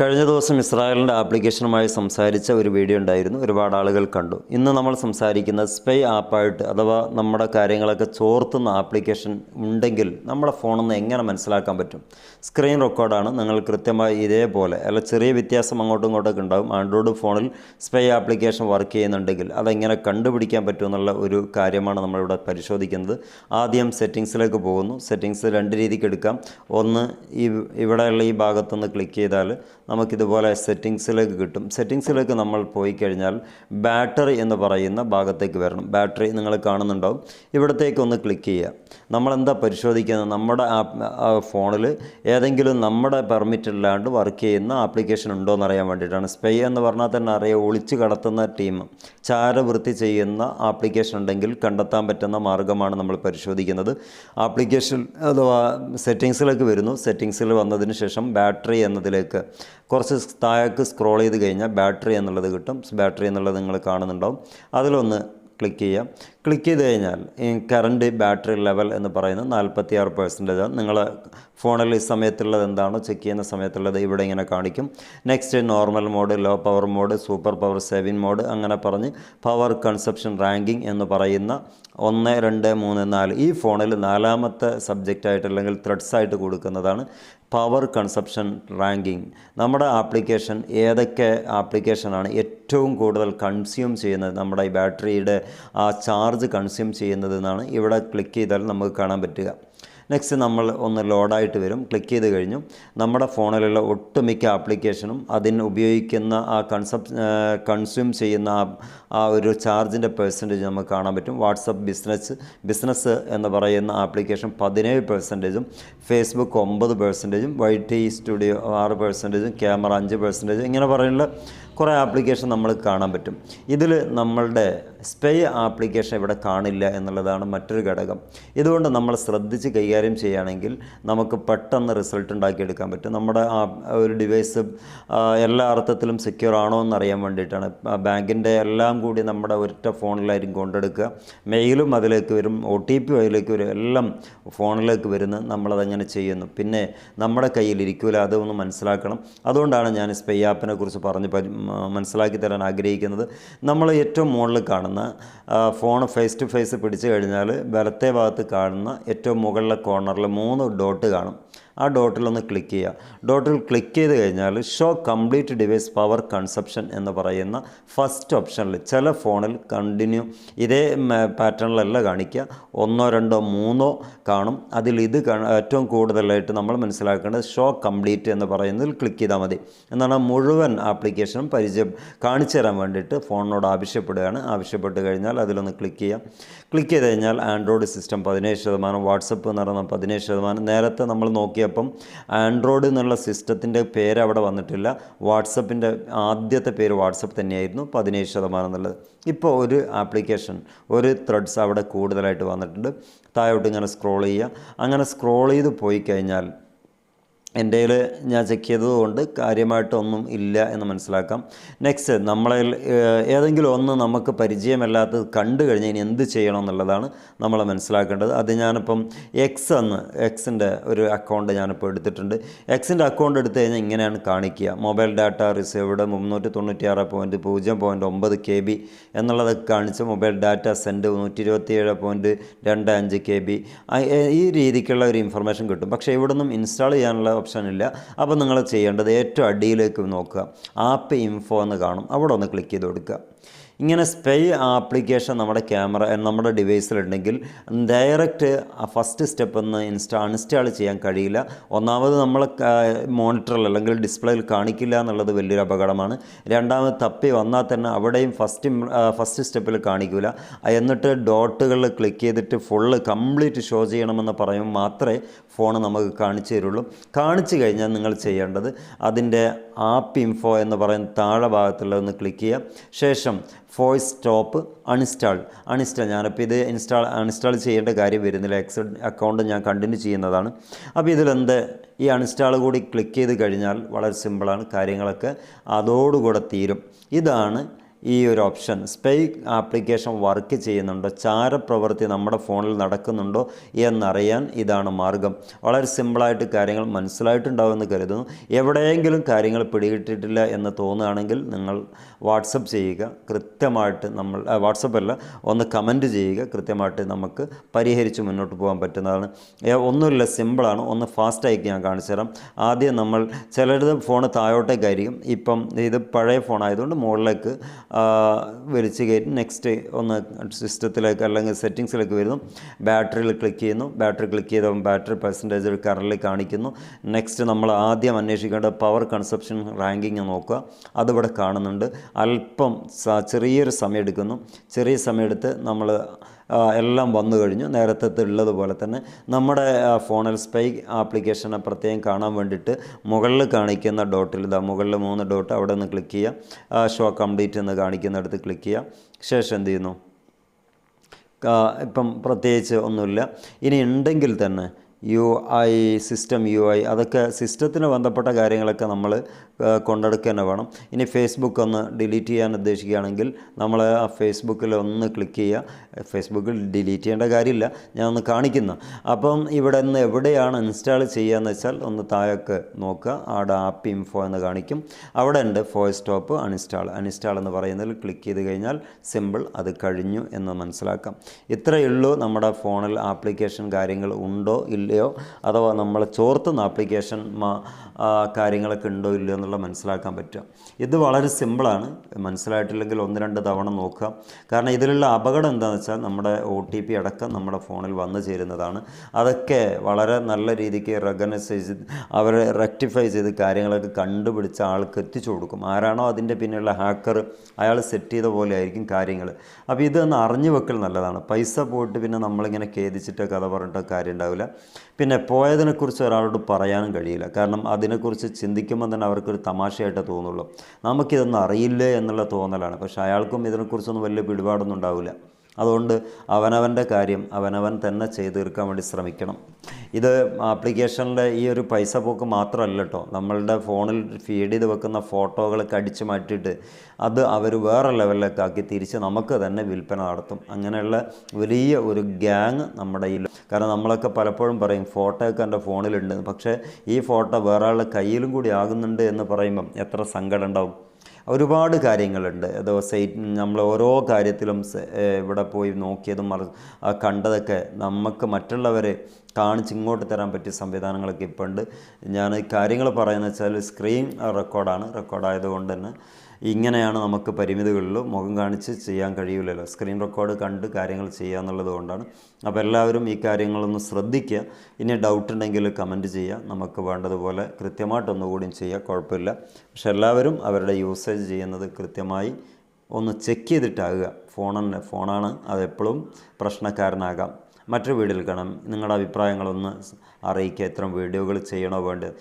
കഴിഞ്ഞ ദിവസം ഇസ്രായേലിന്റെ ആപ്ലിക്കേഷനുമായി സംസാരിച്ച ഒരു വീഡിയോ ഉണ്ടായിരുന്നു. ഒരുപാട് ആളുകൾ കണ്ടു. ഇന്ന് നമ്മൾ സംസാരിക്കുന്ന സ്പൈ ആപ്പായിട്ട് അഥവാ നമ്മുടെ കാര്യങ്ങളൊക്കെ ചോർത്തുന്ന ആപ്ലിക്കേഷൻ ഉണ്ടെങ്കിൽ നമ്മുടെ ഫോണിൽ നിന്ന് എങ്ങനെ മനസ്സിലാക്കാൻ പറ്റും? സ്ക്രീൻ റെക്കോർഡാണ്. നിങ്ങൾ കൃത്യമായി ഇതേപോലെ അല്ല ചെറിയ വ്യത്യാസം അങ്ങോട്ടും ഇങ്ങോട്ടൊക്കെ ഉണ്ടാകും ആൻഡ്രോയിഡ് ഫോണിൽ സ്പൈ ആപ്ലിക്കേഷൻ വർക്ക് ചെയ്യുന്നുണ്ടെങ്കിൽ അതെങ്ങനെ കണ്ടുപിടിക്കാൻ പറ്റുമെന്നുള്ള ഒരു കാര്യമാണ് നമ്മളിവിടെ പരിശോധിക്കുന്നത്. ആദ്യം സെറ്റിങ്സിലേക്ക് പോകുന്നു. സെറ്റിങ്സ് രണ്ട് രീതിക്ക് എടുക്കാം. ഒന്ന് ഈ ഇവിടെയുള്ള ഈ ഭാഗത്തുനിന്ന് ക്ലിക്ക് ചെയ്താൽ നമുക്കിതുപോലെ സെറ്റിങ്സിലേക്ക് കിട്ടും. സെറ്റിങ്സിലേക്ക് നമ്മൾ പോയി കഴിഞ്ഞാൽ ബാറ്ററി എന്ന് പറയുന്ന ഭാഗത്തേക്ക് വരണം. ബാറ്ററി നിങ്ങൾ കാണുന്നുണ്ടാവും. ഇവിടത്തേക്ക് ഒന്ന് ക്ലിക്ക് ചെയ്യുക. നമ്മളെന്താ പരിശോധിക്കുന്നത്? നമ്മുടെ ഫോണിൽ ഏതെങ്കിലും നമ്മുടെ പെർമിറ്റ് ഇല്ലാണ്ട് വർക്ക് ചെയ്യുന്ന ആപ്ലിക്കേഷൻ ഉണ്ടോ എന്നറിയാൻ വേണ്ടിയിട്ടാണ്. സ്പെയ് എന്ന് പറഞ്ഞാൽ തന്നെ അറിയാം ഒളിച്ച് കടത്തുന്ന ടീം ചാരവൃത്തി ചെയ്യുന്ന ആപ്ലിക്കേഷൻ ഉണ്ടെങ്കിൽ കണ്ടെത്താൻ പറ്റുന്ന മാർഗമാണ് നമ്മൾ പരിശോധിക്കുന്നത്. ആപ്ലിക്കേഷൻ അഥവാ സെറ്റിങ്സിലേക്ക് വരുന്നു. സെറ്റിങ്സിൽ വന്നതിന് ശേഷം ബാറ്ററി എന്നതിലേക്ക്. കുറച്ച് താഴേക്ക് സ്ക്രോൾ ചെയ്ത് കഴിഞ്ഞാൽ ബാറ്ററി എന്നുള്ളത് കിട്ടും. ബാറ്ററി എന്നുള്ളത് നിങ്ങൾ കാണുന്നുണ്ടാവും. അതിലൊന്ന് ക്ലിക്ക് ചെയ്യാം. ക്ലിക്ക് ചെയ്ത് കഴിഞ്ഞാൽ ഈ കറണ്ട് ബാറ്ററി ലെവൽ എന്ന് പറയുന്നത് നാൽപ്പത്തി ആറ് ആണ് നിങ്ങൾ ഫോണിൽ ഈ സമയത്തുള്ളത് എന്താണോ ചെക്ക് ചെയ്യുന്ന സമയത്തുള്ളത് ഇവിടെ ഇങ്ങനെ കാണിക്കും. Next normal mode low power mode super power saving mode അങ്ങനെ പറഞ്ഞ് പവർ കൺസപ്ഷൻ റാങ്കിങ് എന്ന് പറയുന്ന ഒന്ന് രണ്ട് മൂന്ന് നാല് ഈ ഫോണിൽ നാലാമത്തെ സബ്ജക്റ്റായിട്ട് അല്ലെങ്കിൽ ത്രെഡ്സ് ആയിട്ട് കൊടുക്കുന്നതാണ് പവർ കൺസപ്ഷൻ റാങ്കിങ് നമ്മുടെ ആപ്ലിക്കേഷൻ ഏതൊക്കെ ആപ്ലിക്കേഷനാണ് ഏറ്റവും കൂടുതൽ കൺസ്യൂം ചെയ്യുന്നത് നമ്മുടെ ഈ ബാറ്ററിയുടെ ആ ചാർജ് കൺസ്യൂം ചെയ്യുന്നതെന്നാണ് ഇവിടെ ക്ലിക്ക് ചെയ്താൽ നമുക്ക് കാണാൻ പറ്റുക. നെക്സ്റ്റ് നമ്മൾ ഒന്ന് ലോഡായിട്ട് വരും. ക്ലിക്ക് ചെയ്ത് കഴിഞ്ഞു. നമ്മുടെ ഫോണിലുള്ള ഒട്ടുമിക്ക ആപ്ലിക്കേഷനും അതിന് ഉപയോഗിക്കുന്ന ആ കൺസെപ്റ്റ് കൺസ്യൂം ചെയ്യുന്ന ആ ഒരു ചാർജിന്റെ പെർസെന്റേജ് നമുക്ക് കാണാൻ പറ്റും. വാട്സപ്പ് ബിസിനസ് ബിസിനസ് എന്ന് പറയുന്ന ആപ്ലിക്കേഷൻ പതിനേഴ് പെർസെന്റേജും ഫേസ്ബുക്ക് ഒമ്പത് പെർസെന്റേജും വൈ ടി സ്റ്റുഡിയോ ആറ് പെർസെന്റേജും ക്യാമറ അഞ്ച് പെർസെന്റേജും ഇങ്ങനെ പറയുന്ന കുറേ ആപ്ലിക്കേഷൻ നമ്മൾ കാണാൻ പറ്റും. ഇതിൽ നമ്മളുടെ സ്പേ ആപ്ലിക്കേഷൻ ഇവിടെ കാണില്ല എന്നുള്ളതാണ് മറ്റൊരു ഘടകം. ഇതുകൊണ്ട് നമ്മൾ ശ്രദ്ധിച്ച് കൈകാര്യം ചെയ്യുകയാണെങ്കിൽ നമുക്ക് പെട്ടെന്ന് റിസൾട്ട് ഉണ്ടാക്കിയെടുക്കാൻ പറ്റും. നമ്മുടെ ആ ഒരു ഡിവൈസ് എല്ലാ അർത്ഥത്തിലും സെക്യൂർ ആണോ എന്ന് അറിയാൻ വേണ്ടിയിട്ടാണ് ബാങ്കിന്റെ എല്ലാം കൂടി നമ്മുടെ ഒറ്റ ഫോണിലായിരിക്കും കൊണ്ടെടുക്കുക. മെയിലും അതിലേക്ക് വരും ഒ ടി പി അതിലേക്ക് വരും എല്ലാം ഫോണിലേക്ക് വരുന്നു നമ്മളതങ്ങനെ ചെയ്യുന്നു. പിന്നെ നമ്മുടെ കയ്യിൽ ഇരിക്കില്ല അതൊന്ന് മനസ്സിലാക്കണം. അതുകൊണ്ടാണ് ഞാൻ സ്പേ ആപ്പിനെ കുറിച്ച് പറഞ്ഞ് മനസ്സിലാക്കി തരാൻ ആഗ്രഹിക്കുന്നത്. നമ്മൾ ഏറ്റവും മുകളിൽ കാണുന്ന ഫോൺ ഫേസ് ടു ഫേസ് പിടിച്ചു കഴിഞ്ഞാൽ വലത്തെ ഭാഗത്ത് കാണുന്ന ഏറ്റവും മുകളിലെ കോർണറിൽ മൂന്ന് ഡോട്ട് കാണും. ആ ഡോട്ടിലൊന്ന് ക്ലിക്ക് ചെയ്യുക. ഡോട്ടിൽ ക്ലിക്ക് ചെയ്ത് കഴിഞ്ഞാൽ show complete device power consumption എന്ന് പറയുന്ന ഫസ്റ്റ് ഓപ്ഷനിൽ ചില ഫോണിൽ കണ്ടിന്യൂ ഇതേ പാറ്റേണിലല്ല കാണിക്കുക. ഒന്നോ രണ്ടോ മൂന്നോ കാണും. അതിൽ ഇത് ഏറ്റവും കൂടുതലായിട്ട് നമ്മൾ മനസ്സിലാക്കേണ്ടത് ഷോ കംപ്ലീറ്റ് എന്ന് പറയുന്നതിൽ ക്ലിക്ക് ചെയ്താൽ മതി. എന്നാണ് മുഴുവൻ ആപ്ലിക്കേഷനും പരിചയം കാണിച്ചു തരാൻ വേണ്ടിയിട്ട് ഫോണിനോട് ആവശ്യപ്പെടുകയാണ്. ആവശ്യപ്പെട്ട് കഴിഞ്ഞാൽ അതിലൊന്ന് ക്ലിക്ക് ചെയ്യാം ക്ലിക്ക് ചെയ്ത് കഴിഞ്ഞാൽ ആൻഡ്രോയിഡ് സിസ്റ്റം പതിനേഴ് ശതമാനം വാട്സപ്പ് എന്ന് പറയുന്ന പതിനേഴ് ശതമാനം. നേരത്തെ നമ്മൾ നോക്കിയപ്പം ആൻഡ്രോയിഡ് എന്നുള്ള സിസ്റ്റത്തിന്റെ പേര് അവിടെ വന്നിട്ടില്ല. വാട്സപ്പിന്റെ ആദ്യത്തെ പേര് വാട്സപ്പ് തന്നെയായിരുന്നു പതിനേഴ് ശതമാനം എന്നുള്ളത്. ഇപ്പോൾ ഒരു ആപ്ലിക്കേഷൻ ഒരു ത്രെഡ്സ് അവിടെ കൂടുതലായിട്ട് വന്നിട്ടുണ്ട്. താഴോട്ട് ഇങ്ങനെ സ്ക്രോൾ ചെയ്യുക. അങ്ങനെ സ്ക്രോൾ ചെയ്ത് പോയി കഴിഞ്ഞാൽ എന്റെ ഞാൻ ചെക്ക് ചെയ്തതുകൊണ്ട് കാര്യമായിട്ടൊന്നും ഇല്ല എന്ന് മനസ്സിലാക്കാം. നെക്സ്റ്റ് നമ്മളിൽ ഏതെങ്കിലും ഒന്ന് നമുക്ക് പരിചയമല്ലാത്തത് കണ്ടു കഴിഞ്ഞാൽ ഇനി എന്ത് ചെയ്യണം എന്നുള്ളതാണ് നമ്മൾ മനസ്സിലാക്കേണ്ടത്. അത് ഞാനിപ്പം എക്സ് എന്ന് എക്സിന്റെ ഒരു അക്കൗണ്ട് ഞാനിപ്പോൾ എടുത്തിട്ടുണ്ട്. എക്സിന്റെ അക്കൗണ്ട് എടുത്തു കഴിഞ്ഞാൽ ഇങ്ങനെയാണ് കാണിക്കുക. മൊബൈൽ ഡാറ്റ റിസീവ്ഡ് മുന്നൂറ്റി തൊണ്ണൂറ്റി ആറ് പോയിന്റ് പൂജ്യം പോയിന്റ് ഒമ്പത് കെ ബി എന്നുള്ളതൊക്കെ കാണിച്ച് മൊബൈൽ ഡാറ്റ സെൻഡ് നൂറ്റി ഇരുപത്തി ഏഴ് പോയിന്റ് രണ്ട് അഞ്ച് കെ ബി ഈ രീതിക്കുള്ള ഒരു ഇൻഫർമേഷൻ കിട്ടും. പക്ഷേ ഇവിടെ നിന്നും ഇൻസ്റ്റാൾ ചെയ്യാനുള്ള ഓപ്ഷൻ ഇല്ല അപ്പോൾ നിങ്ങൾ ചെയ്യേണ്ടത് ഏറ്റവും അടിയിലേക്ക് നോക്കുക. ആപ്പ് ഇൻഫോ എന്ന് കാണും. അവിടെ ഒന്ന് ക്ലിക്ക് ചെയ്ത് കൊടുക്കുക. ഇങ്ങനെ സ്പെയ് ആപ്ലിക്കേഷൻ നമ്മുടെ ക്യാമറ നമ്മുടെ ഡിവൈസിലുണ്ടെങ്കിൽ ഡയറക്റ്റ് ഫസ്റ്റ് സ്റ്റെപ്പ് ഒന്ന് ഇൻസ്റ്റാ അൺഇൻസ്റ്റാൾ ചെയ്യാൻ കഴിയില്ല. ഒന്നാമത് നമ്മൾ മോണിറ്ററിൽ അല്ലെങ്കിൽ ഡിസ്പ്ലേയിൽ കാണിക്കില്ല എന്നുള്ളത് വലിയൊരു അപകടമാണ്. രണ്ടാമത് തപ്പി വന്നാൽ തന്നെ അവിടെയും ഫസ്റ്റ് ഫസ്റ്റ് സ്റ്റെപ്പിൽ കാണിക്കില്ല എന്നിട്ട് ഡോട്ടുകളിൽ ക്ലിക്ക് ചെയ്തിട്ട് ഫുള്ള് കംപ്ലീറ്റ് ഷോ ചെയ്യണമെന്ന് പറയുമ്പോൾ മാത്രമേ ഫോൺ നമുക്ക് കാണിച്ചു തരുള്ളൂ. കാണിച്ചു കഴിഞ്ഞാൽ നിങ്ങൾ ചെയ്യേണ്ടത് അതിന്റെ ആപ്പ് ഇൻഫോ എന്ന് പറയുന്ന താഴെ ഭാഗത്തുള്ളതൊന്ന് ക്ലിക്ക് ചെയ്യുക. ശേഷം വോയിസ് സ്റ്റോപ്പ് അൺഇൻസ്റ്റാൾ അൺഇൻസ്റ്റാൾ ഞാനിപ്പോൾ ഇത് ഇൻസ്റ്റാൾ അൺഇൻസ്റ്റാൾ ചെയ്യേണ്ട കാര്യം വരുന്നില്ല. എക്സ് അക്കൗണ്ട് ഞാൻ കണ്ടിന്യൂ ചെയ്യുന്നതാണ്. അപ്പോൾ ഇതിലെന്ത്? ഈ അൺഇൻസ്റ്റാൾ കൂടി ക്ലിക്ക് ചെയ്ത് കഴിഞ്ഞാൽ വളരെ സിമ്പിളാണ് കാര്യങ്ങളൊക്കെ അതോടുകൂടെ തീരും. ഇതാണ് ഈ ഒരു ഓപ്ഷൻ സ്പൈ ആപ്ലിക്കേഷൻ വർക്ക് ചെയ്യുന്നുണ്ടോ? ചാരപ്രവൃത്തി നമ്മുടെ ഫോണിൽ നടക്കുന്നുണ്ടോ എന്നറിയാൻ ഇതാണ് മാർഗം. വളരെ സിമ്പിളായിട്ട് കാര്യങ്ങൾ മനസ്സിലായിട്ടുണ്ടാവുമെന്ന് കരുതുന്നു. എവിടെയെങ്കിലും കാര്യങ്ങൾ പിടികിട്ടിട്ടില്ല എന്ന് തോന്നുകയാണെങ്കിൽ നിങ്ങൾ വാട്സപ്പ് ചെയ്യുക. കൃത്യമായിട്ട് നമ്മൾ വാട്സപ്പ് അല്ല ഒന്ന് കമന്റ് ചെയ്യുക. കൃത്യമായിട്ട് നമുക്ക് പരിഹരിച്ച് മുന്നോട്ട് പോകാൻ പറ്റുന്നതാണ്. ഒന്നുമില്ല സിമ്പിളാണ് ഒന്ന് ഫാസ്റ്റായിട്ട് ഞാൻ കാണിച്ചു തരാം. ആദ്യം നമ്മൾ ചിലരുടെ ഫോൺ താഴോട്ടേക്കായിരിക്കും ഇപ്പം ഇത് പഴയ ഫോണായതുകൊണ്ട് മുകളിലേക്ക് വലിച്ച് കയറ്റി. നെക്സ്റ്റ് ഒന്ന് സിസ്റ്റത്തിലേക്ക് അല്ലെങ്കിൽ സെറ്റിങ്സിലേക്ക് വരുന്നു. ബാറ്ററിയിൽ ക്ലിക്ക് ചെയ്യുന്നു. ബാറ്ററി ക്ലിക്ക് ചെയ്ത ബാറ്ററി പെർസെന്റേജ് കറണ്ടിൽ കാണിക്കുന്നു. നെക്സ്റ്റ് നമ്മൾ ആദ്യം അന്വേഷിക്കേണ്ട പവർ കൺസപ്ഷൻ റാങ്കിങ് നോക്കുക. അതിവിടെ കാണുന്നുണ്ട്. അല്പം ചെറിയൊരു സമയം എടുക്കുന്നു. ചെറിയ സമയം സമയമെടുത്ത് നമ്മൾ എല്ലാം വന്നു കഴിഞ്ഞു. നേരത്തെ ഉള്ളതുപോലെ തന്നെ നമ്മുടെ ഫോണിൽ സ്പൈ ആപ്ലിക്കേഷനെ പ്രത്യേകം കാണാൻ വേണ്ടിയിട്ട് മുകളിൽ കാണിക്കുന്ന ഡോട്ടിൽ ഇതാ മുകളിൽ മൂന്ന് ഡോട്ട് അവിടെ നിന്ന് ക്ലിക്ക് ചെയ്യുക ഷോ കംപ്ലീറ്റ് എന്ന് കാണിക്കുന്ന കാണിക്കുന്നിടത്ത് ക്ലിക്ക് ചെയ്യുക ശേഷം എന്ത് ചെയ്യുന്നു? ഇപ്പം പ്രത്യേകിച്ച് ഒന്നുമില്ല. ഇനി ഉണ്ടെങ്കിൽ തന്നെ U I system U I അതൊക്കെ സിസ്റ്റത്തിന് ബന്ധപ്പെട്ട കാര്യങ്ങളൊക്കെ നമ്മൾ കൊണ്ടെടുക്കുക തന്നെ വേണം. ഇനി ഫേസ്ബുക്ക് ഒന്ന് ഡിലീറ്റ് ചെയ്യാൻ ഉദ്ദേശിക്കുകയാണെങ്കിൽ നമ്മൾ ആ ഫേസ്ബുക്കിൽ ഒന്ന് ക്ലിക്ക് ചെയ്യുക ഫേസ്ബുക്കിൽ ഡിലീറ്റ് ചെയ്യേണ്ട കാര്യമില്ല. ഞാൻ ഒന്ന് കാണിക്കുന്നു. അപ്പം ഇവിടെ നിന്ന് എവിടെയാണ് ഇൻസ്റ്റാൾ ചെയ്യുകയെന്ന് വെച്ചാൽ ഒന്ന് താഴേക്ക് നോക്കുക. അവിടെ ആപ്പ് ഇൻഫോ എന്ന് കാണിക്കും. അവിടെ ഉണ്ട് ഫോയ് സ്റ്റോപ്പ് അൺഇൻസ്റ്റാൾ അൺഇൻസ്റ്റാൾ എന്ന് പറയുന്നതിൽ ക്ലിക്ക് ചെയ്ത് കഴിഞ്ഞാൽ സിമ്പിൾ അത് കഴിഞ്ഞു എന്ന് മനസ്സിലാക്കാം. ഇത്രയേ ഉള്ളൂ നമ്മുടെ ഫോണിൽ ആപ്ലിക്കേഷൻ കാര്യങ്ങൾ ഉണ്ടോ ഇല്ലയോ? അഥവാ നമ്മൾ ചോർത്തുന്ന ആപ്ലിക്കേഷൻ കാര്യങ്ങളൊക്കെ ഉണ്ടോ ഇല്ലയോ എന്നുള്ള മനസ്സിലാക്കാൻ പറ്റുക. ഇത് വളരെ സിമ്പിളാണ് മനസ്സിലായിട്ടില്ലെങ്കിൽ ഒന്ന് രണ്ട് തവണ നോക്കുക. കാരണം ഇതിലുള്ള അപകടം എന്താണെന്ന് വെച്ചാൽ നമ്മുടെ ഒ ടി പി അടക്കം നമ്മുടെ ഫോണിൽ വന്നു ചേരുന്നതാണ്. അതൊക്കെ വളരെ നല്ല രീതിക്ക് റെക്കഗ്നൈസ് ചെയ്ത് അവരെ റെക്ടിഫൈ ചെയ്ത് കാര്യങ്ങളൊക്കെ കണ്ടുപിടിച്ച് ആൾക്ക് എത്തിച്ചു കൊടുക്കും. ആരാണോ അതിന്റെ പിന്നിലുള്ള ഹാക്കർ അയാൾ സെറ്റ് ചെയ്ത പോലെ ആയിരിക്കും കാര്യങ്ങൾ. അപ്പോൾ ഇതൊന്ന് അറിഞ്ഞു വെക്കൽ നല്ലതാണ്. പൈസ പോയിട്ട് പിന്നെ നമ്മളിങ്ങനെ ഖേദിച്ചിട്ട് കഥ പറഞ്ഞിട്ട് കാര്യം ഉണ്ടാവില്ല പിന്നെ പോയതിനെക്കുറിച്ച് ഒരാളോട് പറയാനും കഴിയില്ല. കാരണം അതിനെക്കുറിച്ച് ചിന്തിക്കുമ്പോൾ തന്നെ അവർക്കൊരു തമാശയായിട്ട് തോന്നുള്ളൂ. നമുക്കിതൊന്നും അറിയില്ലേ എന്നുള്ള തോന്നലാണ്. പക്ഷേ അയാൾക്കും ഇതിനെക്കുറിച്ചൊന്നും വലിയ പിടിപാടൊന്നും ഉണ്ടാവില്ല. അതുകൊണ്ട് അവനവന്റെ കാര്യം അവനവൻ തന്നെ ചെയ്ത് തീർക്കാൻ വേണ്ടി ശ്രമിക്കണം. ഇത് ആപ്ലിക്കേഷനിലെ ഈ ഒരു പൈസ പോക്ക് മാത്രമല്ല കേട്ടോ. നമ്മളുടെ ഫോണിൽ ഫീഡ് ചെയ്ത് വെക്കുന്ന ഫോട്ടോകളൊക്കെ അടിച്ചു മാറ്റിയിട്ട് അത് അവർ വേറെ ലെവലിലേക്ക് ആക്കി തിരിച്ച് നമുക്ക് തന്നെ വിൽപ്പന നടത്തും. അങ്ങനെയുള്ള വലിയ ഒരു ഗ്യാങ് നമ്മുടെ ഈ കാരണം നമ്മളൊക്കെ പലപ്പോഴും പറയും ഫോട്ടോയൊക്കെ എന്റെ ഫോണിലുണ്ട്. പക്ഷേ ഈ ഫോട്ടോ വേറെ ആളുടെ കയ്യിലും കൂടി ആകുന്നുണ്ട് എന്ന് പറയുമ്പം എത്ര സങ്കടം ഉണ്ടാവും. ഒരുപാട് കാര്യങ്ങളുണ്ട്. അതോ സൈറ്റ് നമ്മൾ ഓരോ കാര്യത്തിലും ഇവിടെ പോയി നോക്കിയതും കണ്ടതൊക്കെ നമുക്ക് മറ്റുള്ളവരെ കാണിച്ച് ഇങ്ങോട്ട് തരാൻ പറ്റിയ സംവിധാനങ്ങളൊക്കെ ഇപ്പോൾ ഉണ്ട് ഞാൻ കാര്യങ്ങൾ പറയുന്നത് വെച്ചാൽ സ്ക്രീൻ റെക്കോർഡാണ്. റെക്കോർഡായതുകൊണ്ട് തന്നെ ഇങ്ങനെയാണ് നമുക്ക് പരിമിതികളിലും മുഖം കാണിച്ച് ചെയ്യാൻ കഴിയില്ലല്ലോ. സ്ക്രീൻ റെക്കോർഡ് കണ്ട് കാര്യങ്ങൾ ചെയ്യുക എന്നുള്ളത് കൊണ്ടാണ്. അപ്പോൾ എല്ലാവരും ഈ കാര്യങ്ങളൊന്ന് ശ്രദ്ധിക്കുക. ഇനി ഡൗട്ട് ഉണ്ടെങ്കിൽ കമന്റ് ചെയ്യുക. നമുക്ക് വേണ്ടതുപോലെ കൃത്യമായിട്ടൊന്നുകൂടിയും ചെയ്യുക കുഴപ്പമില്ല. പക്ഷെ എല്ലാവരും അവരുടെ യൂസേജ് ചെയ്യുന്നത് കൃത്യമായി ഒന്ന് ചെക്ക് ചെയ്തിട്ടാകുക. ഫോൺ തന്നെ ഫോണാണ് അതെപ്പോഴും പ്രശ്നക്കാരനാകാം. മറ്റൊരു വീഡിയോയിൽ കാണാം. നിങ്ങളുടെ അഭിപ്രായങ്ങളൊന്ന് അറിയിക്കുക. ഇത്തരം വീഡിയോകൾ ചെയ്യണോ വേണ്ടത്.